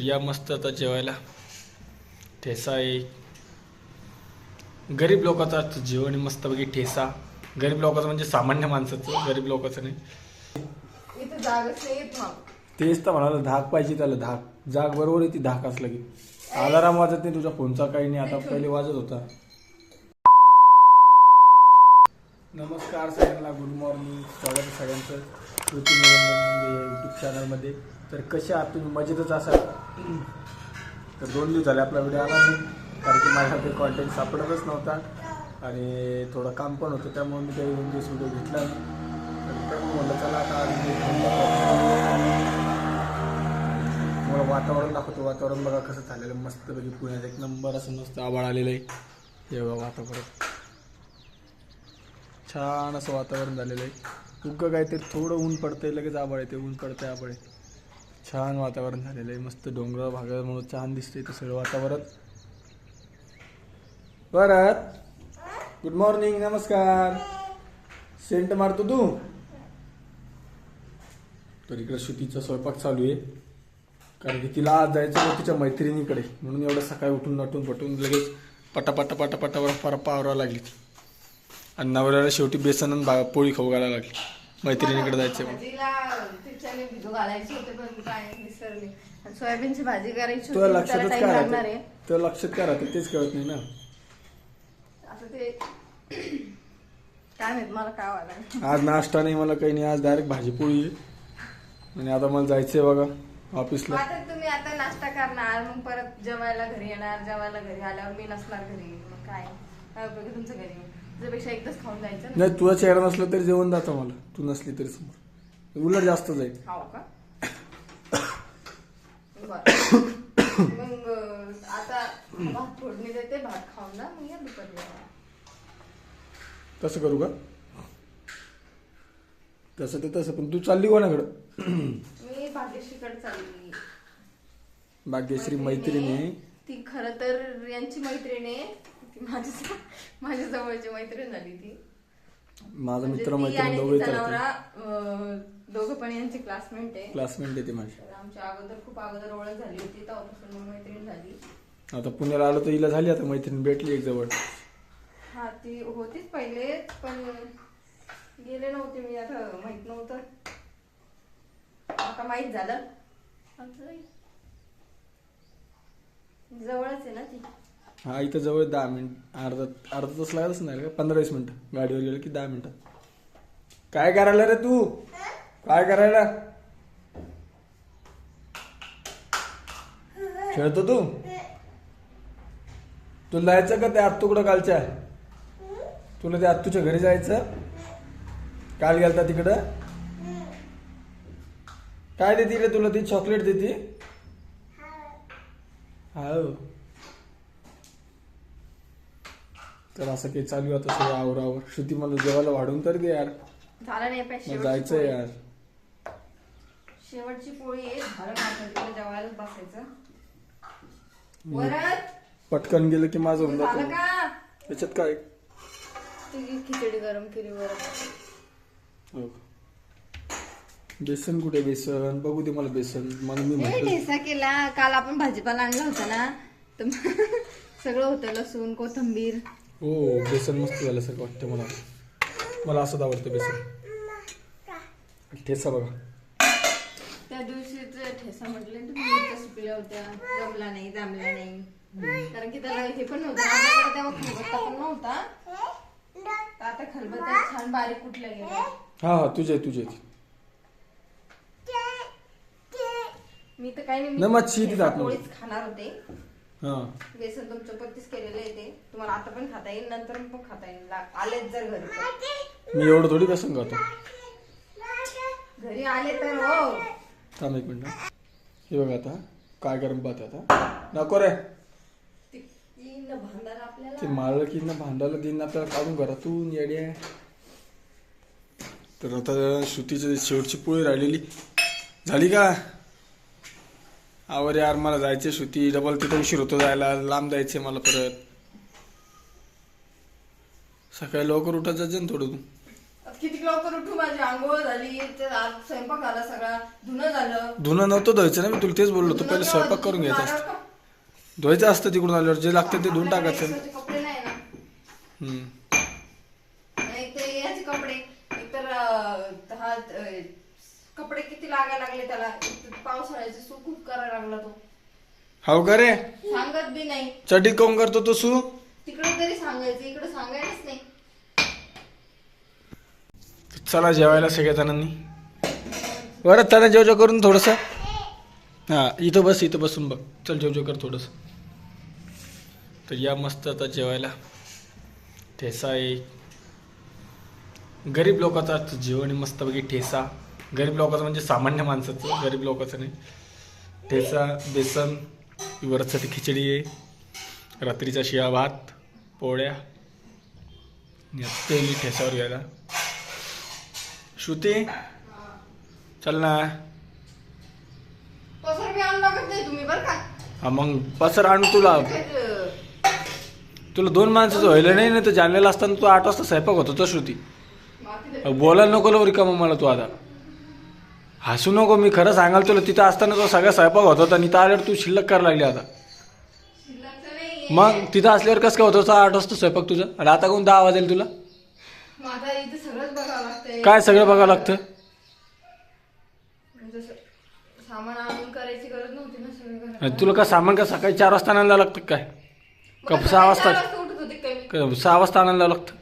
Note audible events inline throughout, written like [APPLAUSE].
या मस्त आता जेवायला. ठेसा आहे गरीब लोकांचं असतं जेवण मस्तपैकी ठेसा. गरीब लोकांचं म्हणजे सामान्य माणसाचं गरीब लोकांचं नाही. तेच तर म्हणाला धाक पाहिजे त्याला धाक. जाग बरोबर आहे ती धाक असलं की. अलाराम वाजत नाही तुझ्या फोनचा काही नाही. आता पहिले वाजत होता. नमस्कार सगळ्यांना गुड मॉर्निंग स्वागत आहे सगळ्यांचं. कृती निरंजन म्हणजे यूट्यूब चॅनलमध्ये तर कसे आहात तुम्ही? मजेतच असाल? तर दोन दिवस झाले आपला व्हिडिओ आला नाही कारण की माझ्याकडे कॉन्टेंट सापडतच नव्हता आणि थोडं काम पण होतं त्यामुळे मी काही दोन दिवस व्हिडिओ घेतला नाही. तर म्हणलं चला आता वातावरण दाखवतो. वातावरण बघा कसं झालेलं मस्तपैकी पुण्यात एक नंबर असं मस्त आवाळ आलेलं आहे. हे बघा वातावरण. छान असं वातावरण झालेलं आहे. उगं ते थोडं ऊन पडतंय लगेच आबाळ येते ऊन पडतंय आबाळ येते. छान वातावरण झालेलं आहे. मस्त डोंगर भागामुळे छान दिसतंय ते सगळं वातावरण. परत गुड मॉर्निंग नमस्कार. सेंट मारतो तू. तर इकडे श्रुतीचा स्वयंपाक चालू आहे. कारण की तिला आज जायचं तिच्या मैत्रिणीकडे. म्हणून एवढं सकाळी उठून नटून पटून लगेच पटापटा पटापटावर पार पावरा लागली. ती आणि नवऱ्याला शेवटी बेसन आणि भा- पोळी खाऊ घालायला लागली. मैत्रिणीकडे जायचं म्हणून. भाजीला तिच्याने भिजू घालायची होते पण काय विसरली. आणि सोयाबीनची भाजी करायची तुला होती लक्षातच काय राहते? तुला लक्षात काय राहते? तेच कळत नाही ना. आता ते काय माहीत मला काय आज नाश्ता नाही मला काही नाही. आज डायरेक्ट भाजी पोळी आहे. आणि आता मला जायचंय बघा ऑफिसला आता तुम्ही आता नाश्ता करणार मग परत जेवायला घरी येणार. जेवायला घरी आल्यावर मी नसणार घरी. मग काय? काय उपयोग आहे तुमचं घरी? त्याच्यापेक्षा एकदाच खाऊन जायचं ना? नाही तुझा चेहरा नसला तरी जेवण जातं मला तू नसली तरी समोर. उलट जास्त जाईल. खाऊ का? बरं. मग अं, आता भात फोडणी देते भात खाऊन जा मग या दुपारी जेवायला. तसं करू का? तसं ते तसं पण तू चालली कोणाकडं? मी भाग्यश्रीकडे चालली. भाग्यश्री मैत्रिणी. ती खर तर यांची मैत्रीण. आहे ती माझ्या माझ्या जवळची मैत्रीण झाली ती. माझा म्हणजे मित्र ती मैत्रीण दोघे पण यांचे क्लासमेट आहे. क्लासमेट आहे ती माझी. आमच्या अगोदर खूप अगोदर ओळख झाली होती तेव्हापासून मग मैत्रीण झाली. आता पुण्याला आलो तर हिला झाली आता मैत्रीण भेटली एक जवळ. हा ती होतीच पहिले पण गेले नव्हते मी आता माहीत नव्हतं. आता माहीत झालं. जवळच आहे ना ती. हा इथं जवळ दहा मिनिट अर्धा अर्धा तास लागतच नाही का पंधरा वीस मिनिटं. गाडीवर गेलं की दहा मिनिटं. काय करायला रे तू? काय करायला? खेळतो तू? तुला जायचं का त्या आत्तूकडं कालच्या? तुला त्या आत्तूच्या घरी जायचं? काल गेलता तिकडं? काय देते रे तुला ती? चॉकलेट देते? हो तर असं काही चालू आता सगळं आवरावर. श्रुती मला जेवायला वाढून तर दे यार. झालं नाही पाहिजे जायचंय यार. शेवटची पोळी आहे झालं जेवायलाच बसायचं. पटकन गेलं की माझं होऊन झालं जातं. का? त्याच्यात काय? खिचडी गरम केली वरद हो. बेसन कुठे बेसन. बघू दे मला बेसन. मला मी ए, म्हटलं ठेचा केला. काल आपण भाजीपाला आणला होता ना. तर [LAUGHS] सगळं होतं लसूण कोथंबीर. हो बेसन मस्त झालं सर वाटतं मला. मला असंच आवडतं बेसन. ठेचा बघा. त्या दिवशीच ठेसा म्हटले तुम्ही सुकल्या होत्या. जमला नाही जमला नाही. कारण की त्याला हे पण नव्हतं. आमच्याकडे तेव्हा खलबत्ता पण नव्हता. आता खलबत्ता छान बारीक गेला हा हा तुझे तुझे. मी तर काही नाही मच्छी खाणार होते. बेसन तुमचं पत्तीस केलेलं आहे ते. तुम्हाला आता पण खाता येईल नंतर पण खाता येईल. आलेच जर घरी. तर. मी एवढं थोडी बेसन खातो. घरी आले तर हो. थांब एक मिनिट. हे बघा आता काय गरम पाहते आता. नको रे. ती- ती मारलं की ना भांडायला देईन आपल्याला काढून घरातून येडी. आहे तर आता श्रुतीची शेवटची पोळी राहिलेली. झाली का? आवर यार मला जायचे श्रुती डबल तिथं उशीर होतो जायला. लांब जायचे मला परत. सकाळी लवकर उठत जायचं ना थोडं तू. किती लवकर उठू? माझी आंघोळ झाली. तर आज स्वयंपाक झाला सगळा. धुणं झालं. धुणं नव्हतं धुवायचं ना मी तुला तेच बोललो तू धुणं पहिले स्वयंपाक करून घ्यायचा असतं? धुवायचं असतं तिकडून आल्यावर. जे लागतं ते धुवून टाकायचं. कपडे नाही ना. हम्म. एक तर याचे कपडे. एक तर अं, हा कपडे किती लागायला लागले त्याला? एक पावसाळ्याचे सू खूप करायला लागला तो. हो का रे? सांगत बी नाही. चटीत काऊन करतो तो सू? तिकडे तरी सांगायचं इकडे सांगायलाच नाही. चला जेवायला सगळ्या जणांनी बरं त्यांना जेव जेव करून थोडस. हा इथं बस इथं बसून बघ. चल जेव जेव कर थोडस. तर या मस्त आता जेवायला. ठेसा आहे गरीब लोकांचा जेवण आहे मस्तपैकी ठेसा. गरीब लोकांचं म्हणजे सामान्य माणसाचं गरीब लोकांचं नाही. ठेसा बेसन वरसाठी खिचडी आहे रात्रीचा शिळा भात पोळ्या. मी ठेसावर घ्यायला श्रुती चल ना. हा मग पसर आणू तुला. तुला दोन माणसाचं व्हायला नाही ना तर जाणलेलं असताना तू आठ वाजता स्वयंपाक होतो तो श्रुती. बोलायला नको लवरी का मला तू आता. हसू नको मी खरं सांगाल तुला तिथं असताना तो सगळा स्वयंपाक होत होता आणि इथं आल्यावर तू शिल्लक करायला लागली आता. मग तिथं असल्यावर कसं काय होत होता? आठ वाजता स्वयंपाक तुझा? आणि आता कोण दहा वाजेल तुला? काय सगळं बघावं लागतं? तुला का सामान का सकाळी चार वाजता आणायला लागतं काय? का सहा वाजता? सहा वाजता आणायला लागतं?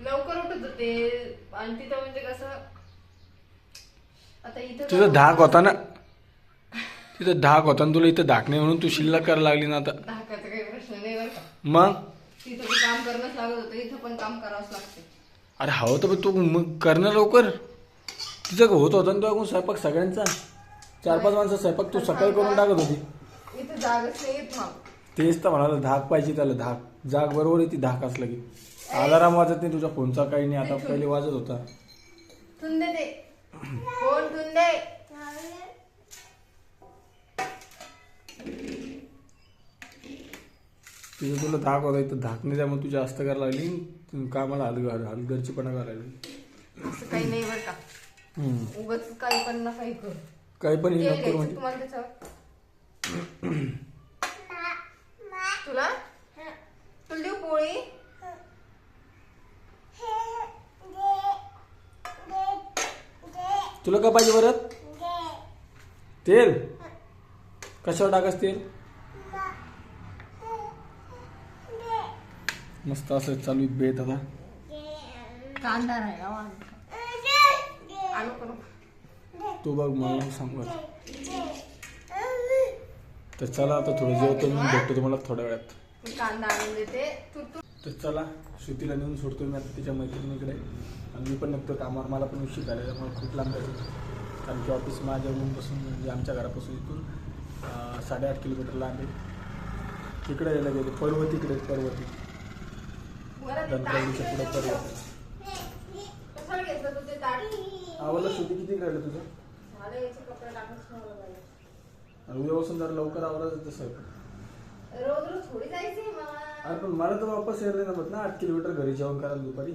लवकर उठत होते. आणि तिथं म्हणजे कसं आता इथं तिथं धाक होता ना. तिथं धाक होता ना तुला इथं धाक नाही म्हणून तू शिल्लक करायला लागली ना आता. धाकाचा काही प्रश्न नाही बरं का. मग? तिथं बी काम करणंच लागत होतं. इथं पण काम करावंच लागतं अरे हवं तर पण तू मग करणं लवकर. तिचं होत होता ना तुझ्या स्वयंपाक सगळ्यांचा? चार पाच माणसं स्वयंपाक तू सकाळी करून टाकत होती. इथं जागच नाही येत मग तेच तर म्हणाला धाक पाहिजे त्याला धाक. जाग बरोबर आहे ती धाक असलं की. अलाराम वाजत नाही तुझ्या फोनचा काही नाही. आता पहिले वाजत होता. ते. फोन ठुन दे तिथं तुला धाक होता इथं. धाक नाही त्यामुळे तू जास्त करायला लागली. कामाला हल हलगर्जीपणा करायला लागली. असं काही नाही बरं का. उगाच काही पण ना काही कर. काही पण हे नको म्हणजे. तुम्हाला त्याच्यावर. तुला? तुला देऊ पोळी? तुला काय पाहिजे परत तेल? कशावर टाकास तेल? मस्त असं चालू आहे बेत आता. कांदा राहिला तो बघ मला सांग. तर चला आता थोडं जेवतो मी भेटतो तुम्हाला थोड्या वेळात. कांदा आणून देते. तर चला श्रुतीला नेऊन सोडतो मी आता तिच्या मैत्रिणीकडे. आणि मी पण निघतो कामावर. मला पण उशीर झालेला मला खूप लांब जायचं कारण की ऑफिस माझ्या रूमपासून म्हणजे आमच्या घरापासून इथून साडेआठ किलोमीटर लांब आहे. तिकडे यायला गेले. पर्वतीकडे पर्वती. दंतकवडीच्या पुढे पर्वती. आवडलं श्रुती किती राहिलं तुझं? झालं. आणि उद्यापासून जरा लवकर आवरायचं तसं रोज रोज थोडी जायचंय मला. अरे पण मला तर वापस यायला नाही जमत ना. आठ किलोमीटर घरी जेवण करायला दुपारी.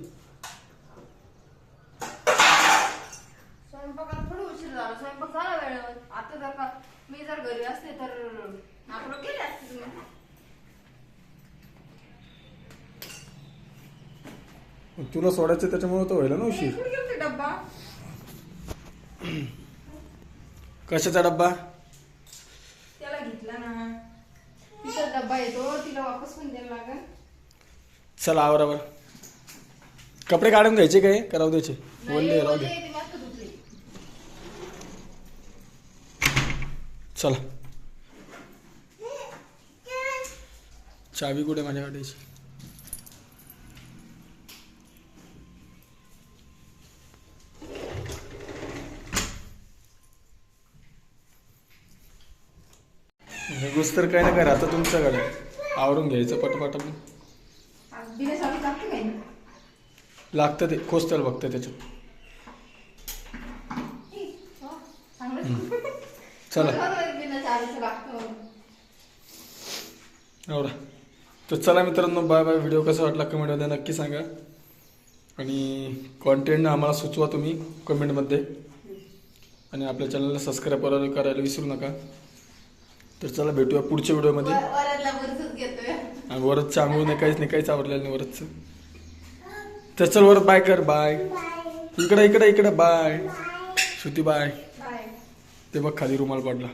स्वयंपाकाला थोडी उशीर झाला. स्वयंपाक झाला वेळेवर. आता जर का मी जर घरी असते तर आपण केले असते तुम्ही. तुला सोडायचं त्याच्यामुळे तर व्हायला ना उशीर. कुठे गेलते डब्बा? कशाचा डब्बा त्याला घेतला ना तिचा डब्बा येतो तिला वापस पण द्यायला लागेल. चला आवरावर. कपडे काढून घ्यायचे काय करावं द्यायचे? वल्ले राहू दे. ते मस्त धुतले. चला. चावी कुठे माझ्या गाडीची निघूस तर काय ना काय आता तुमच्याकडे. आवरून घ्यायचं पटपट आपण. लागतं ते. खोचतेल बघतं त्याच्यात. चला. एवढा. तर चला मित्रांनो बाय बाय. व्हिडिओ कसा वाटला कमेंटमध्ये नक्की सांगा. आणि कॉन्टेंट आम्हाला सुचवा तुम्ही कमेंटमध्ये. आणि आपल्या चॅनलला सबस्क्राईब करायला विसरू नका. तर चला भेटूया पुढच्या व्हिडिओमध्ये. आणि वरच चांगलं नाही काहीच नाही काहीच आवडलेलं नाही वरच. तर चल वर बाय कर बाय इकडे इकडे इकडे बाय श्रुती बाय बाय ते बघ खाली रुमाल पडला.